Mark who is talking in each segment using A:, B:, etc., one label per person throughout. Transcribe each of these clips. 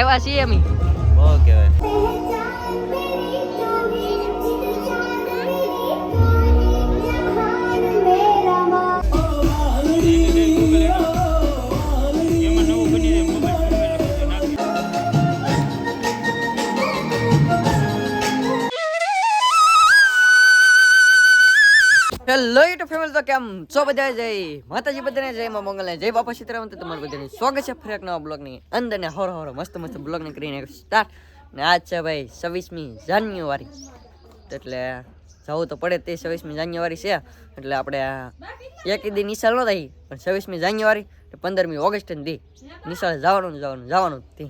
A: આવ્યા છીએ અમે. હેલો યુટ્યુબ ફેમિલી તો કેમ છો બધા જય માતાજી, બધાને જય માં મંગલ જય બાપા સીતારામ. તો તમારું બધાને સ્વાગત છે ફરી એક નવા બ્લોગની અંદર. ને હોર હોર મસ્ત મસ્ત બ્લોગને કરીને સ્ટાર્ટ ને આજ છે ભાઈ છવ્વીસમી જાન્યુઆરી. એટલે જવું તો પડે તે છવ્વીસમી જાન્યુઆરી છે. એટલે આપણે એક દિન નિશાળ ન થઈ પણ છવ્વીસમી જાન્યુઆરી પંદરમી ઓગસ્ટ દી. નિશાળ જવાનું જવાનું જવાનું જ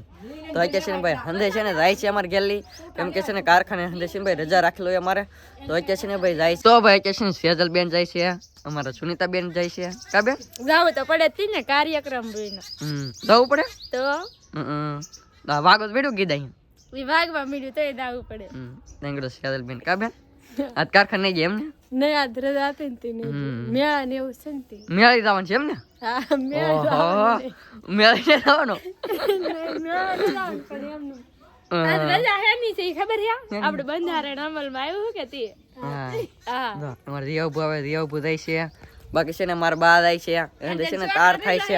A: તો અત્યારસિંહભાઈ હંધે છે ને જાય છે અમારે ગેલી કેમ કે છે ને કારખાને હંધે ભાઈ રજા રાખેલો હોય અમારે. તો અત્યારે ને ભાઈ જાય છે. તો ભાઈ અત્યારસિંહ સેજલ બેન જાય છે અમારા સુનિતા બેન જાય છે. કા બેન?
B: જાવું તો પડે જ ને કાર્યક્રમ જોઈને.
A: જવું પડે?
B: તો?
A: વાગો તો કીધા
B: વિભાગમાં મીડ્યું તો જાવું પડે.
A: હમ. નીકળો સેજલ બેન કા બેન? આજ કારખાને જઈએ એમ ને
B: આ ધ્રજ આપે ને તી મેળા ને એવું છે ને તી
A: મેળાઈ જવાનું છે એમ ને
B: હા મેળા જવાનું.
A: મેળાઈ જવાનું
B: મેળા જવાનું પણ એમનું. રજા હે ની છે ખબર છે આપણે બંધારણ અમલમાં આવ્યું કે તે
A: હા
B: હા
A: અમારે રિયા ઉભું આવે રિયા ઉભું થાય છે બાકી છે ને મારા બા થાય છે એને છે ને તાર થાય છે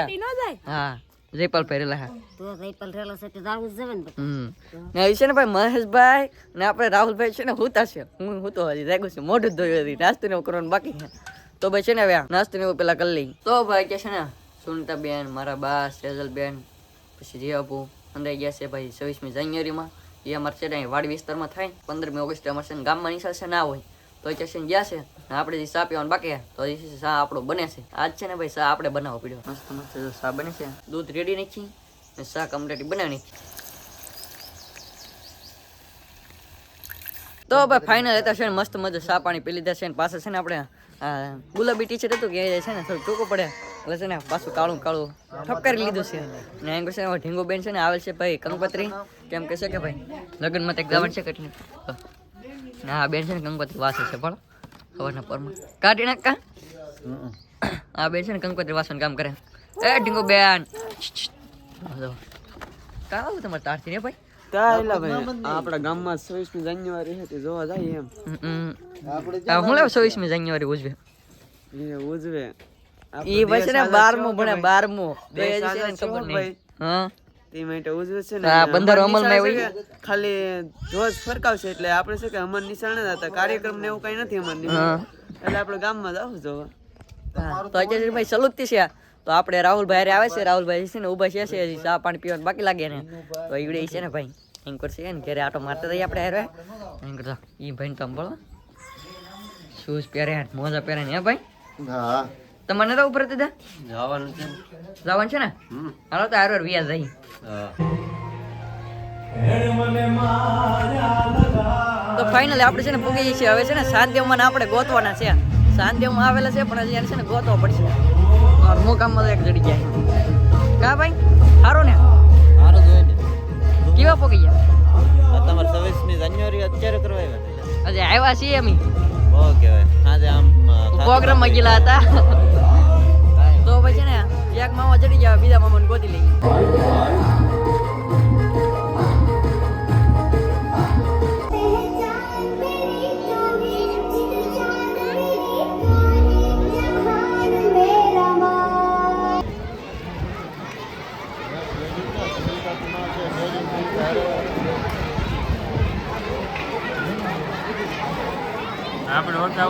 A: હા જયપાલ પહેરેલા હા.
C: તો રૈપલ રેલો છે તે જાવું જવે ને
A: હમ. ને એ છે ને ભાઈ મહેશભાઈ ને આપણે રાહુલભાઈ છે ને હુતા છે. હું હું તો હજી જાગ્યો છું. મોઢું ધોયું હતી. નાસ્તો ને કરવાનું બાકી છે. તો ભાઈ છે ને હવે નાસ્તો ને એવું પેલા કરી લઈ તો ભાઈ કે છે ને સુનિતા બેન મારા બા સેજલ બેન પછી રિયાબુ અંદાઈ ગયા છે ભાઈ છવ્વીસમી જાન્યુઆરીમાં. એ અમારે છે ને વાડ વાડી વિસ્તારમાં થાય પંદરમી ઓગસ્ટે અમારે છે ને ગામમાં નિશાળ છે ના હોય. તો એ છે ને ગયા છે. આપણે જે ચા પીવાનું બાકી તો એ ચા આપણો બને છે. આજ છે ને ભાઈ સા આપણે બનાવવો પડ્યો. મસ્ત મસ્ત સા બને છે. દૂધ રેડી નાખી ને સા કમ્પ્લીટ બનાવી તો ભાઈ ફાઇનલ હતા છે ને મસ્ત મજા સા પાણી પી લીધા છે ને પાછળ છે ને આપણે ગુલાબી ટીચર હતું કે છે ને થોડું ટૂંકું પડે. એટલે છે ને પાછું કાળું કાળું ઠપકારી લીધું છે. ને એમ છે ઢીંગો બેન છે ને આવેલ છે ભાઈ કંકોત્રી કેમ કે કે ભાઈ, લગ્નમાં તે જવાનું છે કેટલી ને આ બેન છે ને કંકોત્રી વાસે છે પણ સવારના પરમાં. કાઢી નાખ કા? આ બેન છે ને કંકોત્રી વાસણ કામ કરે. એ ઢીંગો બેન. કા આવું તમારે તારથી ને ભાઈ?
D: આપણા ગામમાં છવ્વીસમી જાન્યુઆરી હતી જોવા જાય એમ.
A: હું લેવ છવ્વીસમી જાન્યુઆરી ઉજવે?
D: એ ઉજવે.
A: ઈ પછી બારમું ભણે બારમું. બે ખબર નહીં.
D: ભાઈ.
A: હા.
D: તે માટે ઉજવે છે ને અમર
A: અમલમાં
D: કે ખાલી ધ્વજ ફરકાવશે એટલે આપણે છે કે અમર નિશાળ જ હતા કાર્યક્રમ ને એવું કઈ નથી અમર નિશાળ. એટલે આપણે ગામમાં જાવ જોવા
A: તો અત્યારે ભાઈ સલુકતી છે તો આપણે રાહુલભાઈ આવે છે રાહુલભાઈ છે ને ઊભા છે છે હજી ચા પાણી પીવાનું બાકી લાગે ને. તો ઈવડે છે ને ભાઈ. એમ કરશે ને ઘરે આટો મારતા થઈ આપણે હારે. એમ કરતા ઈ ભાઈ તો બોલો. શૂઝ પહેરે મોજા પહેરે ને હે ભાઈ?
E: હા.
A: તમને નતા ઉપર દીધા
E: જવાનું છે.
A: જવાનું છે ને? હાલો તો હારો વ્યાજ જઈ. તો ફાઇનલી આપણે છે ને પૂગી જઈએ છીએ. હવે છે ને શાંતિઓમાં આપણે ગોતવાના છે. શાંતિઓમાં આવેલા છે પણ હજી એને છે ને ગોતવા પડશે. મુકામમાં તો એક જડી જાય. કા ભાઈ? સારું ને?
E: સારું જોઈએ ને
A: કેવા પૂગી ગયા?
E: તમારે છવ્વીસમી જાન્યુઆરી અત્યારે કરવા આવ્યા
A: હજી આવ્યા છીએ અમે.
E: ઓકે આજે આમ
A: પ્રોગ્રામમાં ગયેલા હતા. એક મામા ચડી ગયા બીજા મામાને ગોતી લઈએ.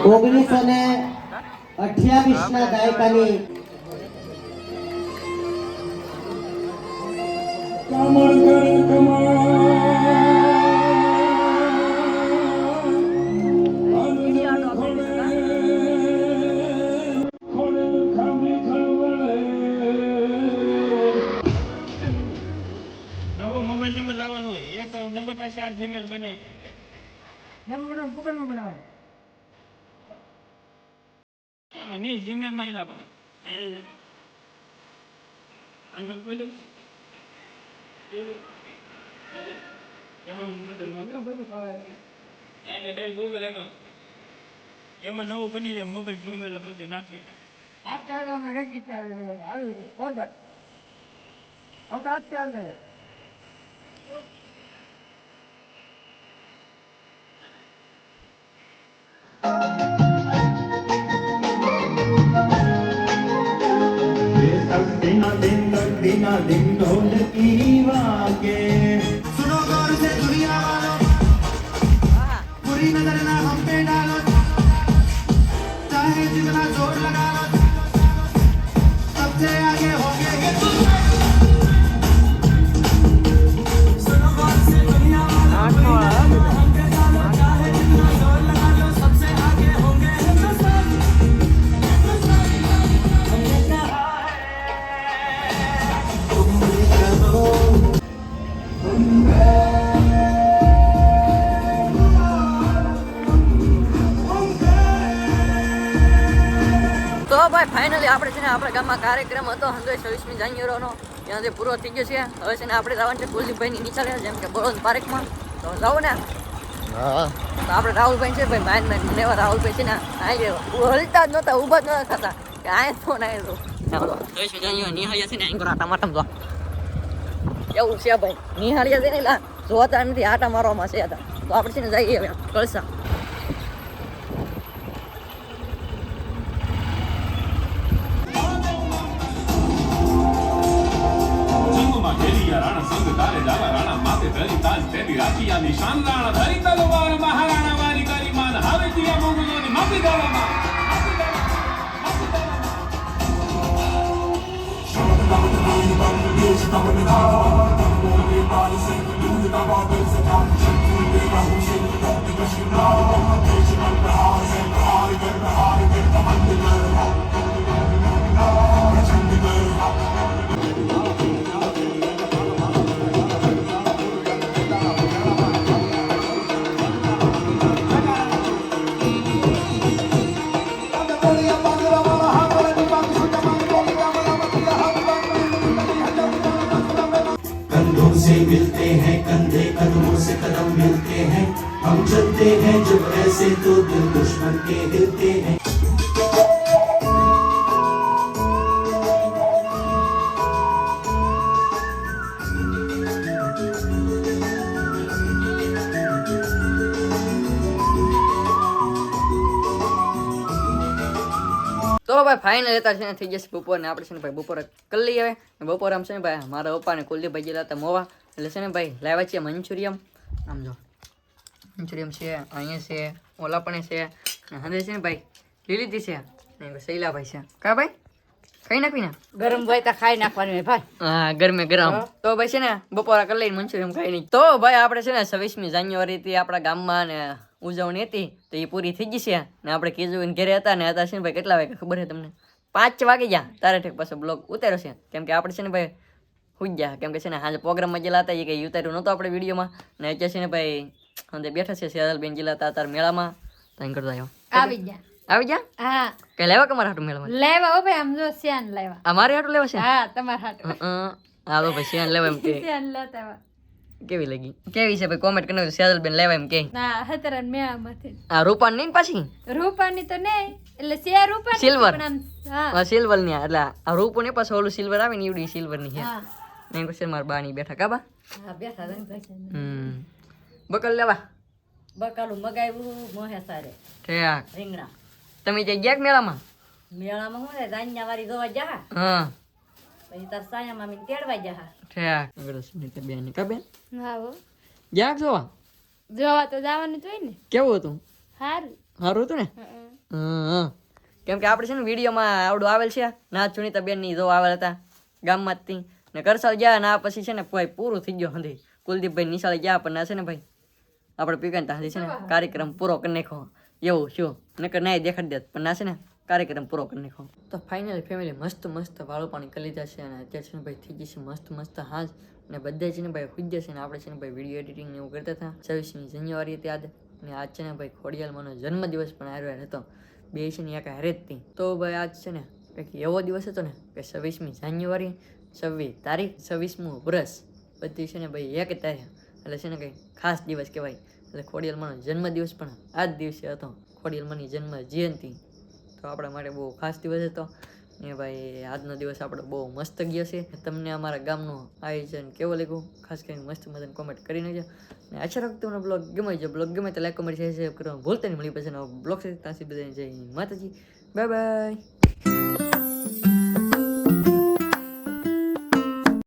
F: ઓગણીસો ને અઠ્યાવીસ ના દાયકાની
G: નવો મોબાઈલ નંબર લાવવાનો હોય એક આ જીમેલ બને નંબર મોબાઈલમાં બનાવો નહીં જીમેલમાં લાવો આગળ બોલો એમાં નવું બની જાય મોબાઈલ મોબાઈલ બધું
H: जोर लगा लो सबसे आगे होंगे ये तुम
A: ફાઇનલી આપણે છે ને આપણા ગામમાં કાર્યક્રમ હતો. હંડ્રેડ છવ્વીસમી જાન્યુઆરીનો. ત્યાંથી પૂરો થઈ ગયો છે. હવે છે ને આપણે જવાનું છે કુલદીપભાઈની નીચાડે જેમ કે બરોદ પાર્કમાં. તો જાઓ ને. તો આપણે રાહુલભાઈ છે ભાઈ માઇન માઇન મને એવા રાહુલભાઈ છે ને. આ હલતા જ નહોતા ઊભા જ નહોતા થતા. કે આ ફોન આવ્યો ચાલો જાન્યુઆરી નિહાળ્યા છે ને. અહીં કરો ટમાટમ જો એવું છે ભાઈ. નિહાળ્યા છે ને જોતા નથી આટા મારવામાં છે હતા તો. આપણે છે ને જઈએ હવે કળસા
H: Thank you. चलते हैं जब ऐसे तो दिल दुश्मन के हिलते हैं
A: તો ભાઈ ફાઇનલ લેતા છે ને થઈ જશે બપોર ને આપણે છે ને ભાઈ બપોરે કરી લઈએ હવે ને બપોરે આમ છે ને ભાઈ મારા પપ્પા ને કુલદીપભાઈ ગયેલા હતા મોવા એટલે છે ને ભાઈ લાવ્યા છીએ મંચુરિયમ આમ જો મંચુરિયમ છે અહીંયા છે ઓલા પણ છે ને છે ને ભાઈ લીલીથી છે શૈલાભાઈ છે. કા ભાઈ? ખાઈ નાખી ને?
C: ગરમ ભાઈ તો ખાઈ નાખવાનું ભાઈ.
A: હા ગરમે ગરમ. તો ભાઈ છે ને બપોરા કરી લઈને મંચુરિયમ ખાઈ નહીં તો ભાઈ આપણે છે ને છવ્વીસમી જાન્યુઆરી થી આપણા ગામમાં ને ઉજવણી હતી તો એ પૂરી થઈ ગઈ છે. ને આપણે કેજુવીને ઘરે હતા ને હતા છે ને ભાઈ કેટલા વાગે ખબર છે તમને? પાંચ વાગે ગયા. તારે ઠેક પાછો બ્લોગ ઉતાર્યો છે. કેમ કે આપણે છે ને ભાઈ હુઈ ગયા. કેમ કે છે ને આજે પ્રોગ્રામમાં જેલા હતા એ કંઈ ઉતાર્યું નહોતું આપણે વિડીયોમાં. ને અત્યારે છે ને ભાઈ અંદર બેઠા છે સેજલબેન ગયેલા હતા તાર મેળામાં તો અહીં કરતા આવ્યો
B: આવી ગયા
A: આવી ગયા
B: હા
A: કઈ લેવા કે મારા હાટું મેળામાં
B: લેવા હો ભાઈ આમ જો શ્યાન લેવા
A: આ મારે હાટું લેવા છે
B: હા તમારા હાટુ
A: હં, તો ભાઈ શિયાળ લેવા એમ કે
B: શ્યાન લેતા.
A: કેવી લાગી કેવી છે ભાઈ કોમેન્ટ કરીને સેજલબેન લેવા એમ કે
B: ના હતરન મેળામાંથી
A: આ રૂપાન નહીં પાછી
B: રૂપાની તો નહીં એટલે શેર રૂપાની આમ હા
A: સિલ્વરની એટલે આ રૂપો ને પાછું ઓલું સિલ્વર આવે ને એવડી સિલ્વરની છે મેં કહ્યું મારા બા ની બેઠા કાબા
C: હા બેઠા
A: હમ બકલ લેવા.
C: બકાલું મગાવ્યું મોહે સારે.
A: ઠેક.
C: રીંગણા.
A: તમે જઈ ગયા મેળામાં?
C: મેળામાં હું ને રાન્યા વાળી જોવા જા
A: હા.
C: પછી તાર સાયા મામી તેડવા જા
A: ઠેક. આગળ સુનીતા બેન કા બેન?
B: હા હો.
A: ગયા જોવા?
B: જોવા તો જવાનું જ હોય ને.
A: કેવું હતું?
B: સારું
A: સારું હતું ને? હા કેમ કે આપણે છે ને વિડીયોમાં આવડું આવેલ છે. ના સુનીતા બેનની જોવા આવેલ હતા ગામમાં જ તી ને કરસાલ ગયા ના પછી છે ને ભાઈ પૂરું થઈ ગયો હંધી. કુલદીપભાઈ નિશાળે ગયા પણ ના છે ને ભાઈ. આપણે પીકાને ત્યાં છે ને કાર્યક્રમ પૂરો કરી નાખો. એવું શું નકર ના દેખાડી દેત. પણ ના છે ને કાર્યક્રમ પૂરો કરી નાખો. તો ફાઇનલી ફેમિલી મસ્ત મસ્ત વાળું પાણી કરી લીધા છે અને અત્યારે છે ને ભાઈ થઈ જશે મસ્ત મસ્ત હાજ. અને બધા છે ને ભાઈ ખુદ જશે ને આપણે છે ને ભાઈ વીડિયો એડિટિંગ એવું કરતા હતા. છવ્વીસમી જાન્યુઆરી હતી આજ. ને આજ છે ને ભાઈ ખોડિયાલમાંનો જન્મદિવસ પણ આવ્યો હતો. બે છે ને એક હારે જ હતી. તો ભાઈ આજ છે ને કંઈક એવો દિવસ હતો ને કે છવ્વીસમી જાન્યુઆરી છવ્વીસ તારીખ છવ્વીસમું વર્ષ. બધી છે ને ભાઈ એક તારીખ. એટલે છે ને કંઈ ખાસ દિવસ કહેવાય. એટલે ખોડિયાલમાંનો જન્મદિવસ પણ આ જ દિવસે હતો. ખોડિયાલમાંની જન્મ જયંતિ. તો આપણા માટે બહુ ખાસ દિવસ હતો. ને ભાઈ, આજનો દિવસ આપણો બહુ મસ્ત ગયો છે. તમને અમારા ગામનું આયોજન કેવો લાગ્યું? ખાસ કરીને મસ્ત મજાને કોમેન્ટ કરી નાખજો. ને આશા રાખતો તમને બ્લોગ ગમે છે બ્લોગ ગમે તો લાઈક કોમેન્ટ શેર કરવાનું ભૂલતા નહીં. મળી પછી બ્લોગ સાથે. ત્યાં સુધી બધાને જય માતાજી. Bye bye